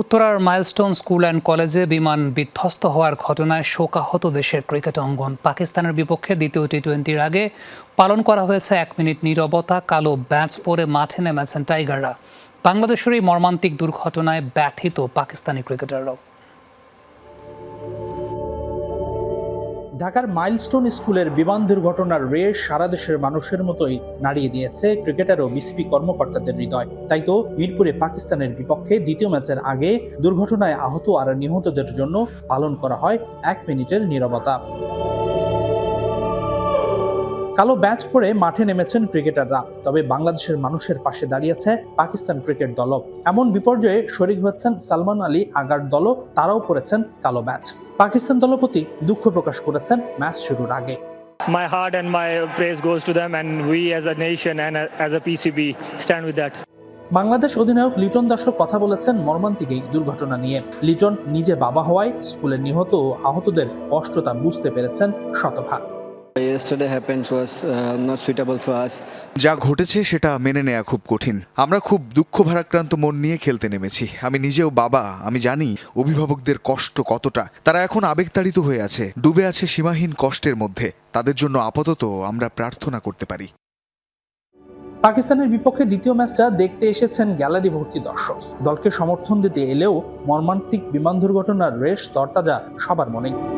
উত্তরার milestone school and কলেজে বিমান বিধ্বস্ত হওয়ার ঘটনায় শোকাহত দেশের ক্রিকেট অঙ্গন। পাকিস্তানের বিপক্ষে দ্বিতীয় টি টোয়েন্টির আগে পালন করা হয়েছে এক মিনিট নীরবতা, কালো ব্যাচ পরে মাঠে নেমেছেন টাইগাররা। বাংলাদেশের এই মর্মান্তিক দুর্ঘটনায় ব্যথিত পাকিস্তানি ক্রিকেটাররাও। ঢাকার মাইলস্টোন স্কুলের বিমান দুর্ঘটনার রেশ সারা দেশের মানুষের মতোই নাড়িয়ে দিয়েছে ক্রিকেটার ও বিসিবি কর্মকর্তাদের হৃদয়। তাই তো মিরপুরে পাকিস্তানের বিপক্ষে দ্বিতীয় ম্যাচের আগে দুর্ঘটনায় আহত আর নিহতদের জন্য পালন করা হয় এক মিনিটের নীরবতা। কালো ব্যাচ পরে মাঠে নেমেছেন ক্রিকেটাররা তবে বাংলাদেশের মানুষের পাশে দাঁড়িয়েছে পাকিস্তান ক্রিকেট দলও। এমন বিপর্যয়ে শরিক হচ্ছেন সালমান আলী আগার দলও তারাও পড়েছেন কালো ব্যাচ। পাকিস্তান দলপতি দুঃখ প্রকাশ করেছেন ম্যাচ শুরুর আগে। My heart and my praise goes to them and we as a nation and as a PCB stand with that. Bangladesh অধিনায়ক লিটন দাসও কথা বলেছেন মর্মান্তিক এই দুর্ঘটনা নিয়ে। লিটন নিজে বাবা হওয়ায় স্কুলে নিহত ও আহতদের কষ্টতা বুঝতে পেরেছেন শতভাগ। Yesterday happened was uh, not suitable যা ঘটেছে সেটা মেনে নেওয়া খুব কঠিন। আমরা খুব দুঃখ ভারাক্রান্ত মন নিয়ে খেলতে নেমেছি। আমি নিজেও বাবা আমি জানি অভিভাবকদের কষ্ট কতটা। তারা এখন আবেগতাড়িত হয়ে আছে ডুবে আছে সীমাহীন কষ্টের মধ্যে। তাদের জন্য আপাতত আমরা প্রার্থনা করতে পারি। পাকিস্তানের বিপক্ষে দ্বিতীয় ম্যাচটা দেখতে এসেছেন গ্যালারি ভর্তি দর্শক। দলকে সমর্থন দিতে এলেও মর্মান্তিক বিমান দুর্ঘটনার রেশ তরতাজা সবার মনেই।